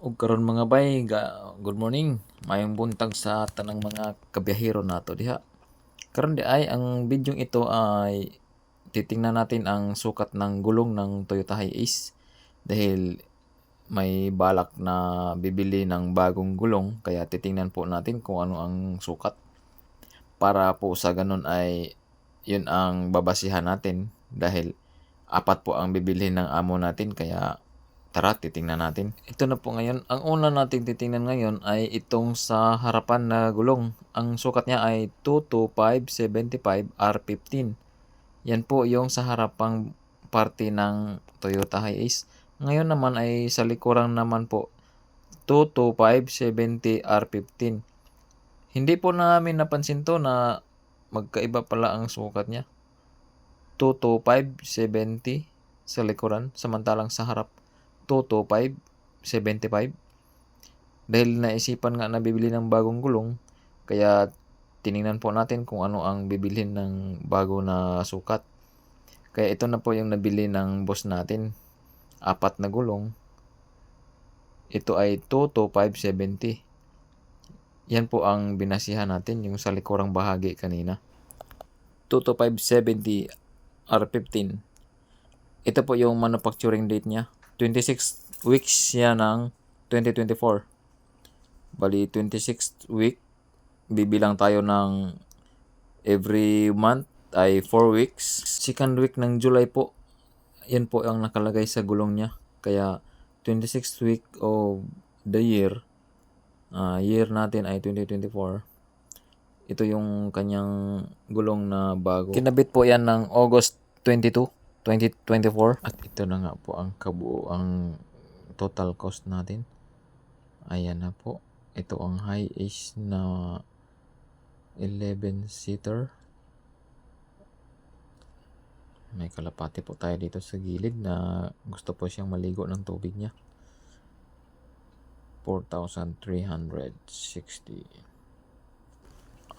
ug karon mga bay, good morning. Mayong buntag sa tanang mga kabiyahero nato diha. Karon di ay ang bidyong ito ay titingnan natin ang sukat ng gulong ng Toyota Hiace dahil may balak na bibili ng bagong gulong kaya titingnan po natin kung ano ang sukat para po sa ganun ay yun ang babasihan natin dahil apat po ang bibilhin ng amo natin kaya tara titingnan natin. Ito na po ngayon. Ang una nating titingnan ngayon ay itong sa harapan na gulong. Ang sukat niya ay 22575 R15. Yan po yung sa harapang parte ng Toyota Hiace. Ngayon naman ay sa likuran naman po 22570 R15. Hindi po namin napansin to na magkaiba pala ang sukat niya. 22570 sa likuran samantalang sa harap 22575 dahil naisipan nga na bibili ng bagong gulong kaya tiningnan po natin kung ano ang bibilhin ng bago na sukat. Kaya ito na po yung nabili ng boss natin. Apat na gulong. Ito ay 22570 yan po ang binasihan natin yung sa likurang bahagi kanina. 22570 R15 ito po yung manufacturing date niya 26 weeks siya ng 2024 bali 26th week bibilang tayo ng every month ay 4 weeks. Second week ng July po yan po ang nakalagay sa gulong niya. Kaya 26th week of the year ah, year natin ay 2024 ito yung kanyang gulong na bago. Kinabit po yan ng August 22 2024 at ito na nga po ang kabuo ang total cost natin. Ayan na po. Ito ang high ace na 11 seater. May kalapati po tayo dito sa gilid na gusto po siyang maligo ng tubig niya. 4,360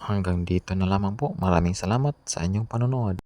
hanggang dito na lamang po. Maraming salamat sa inyong panonood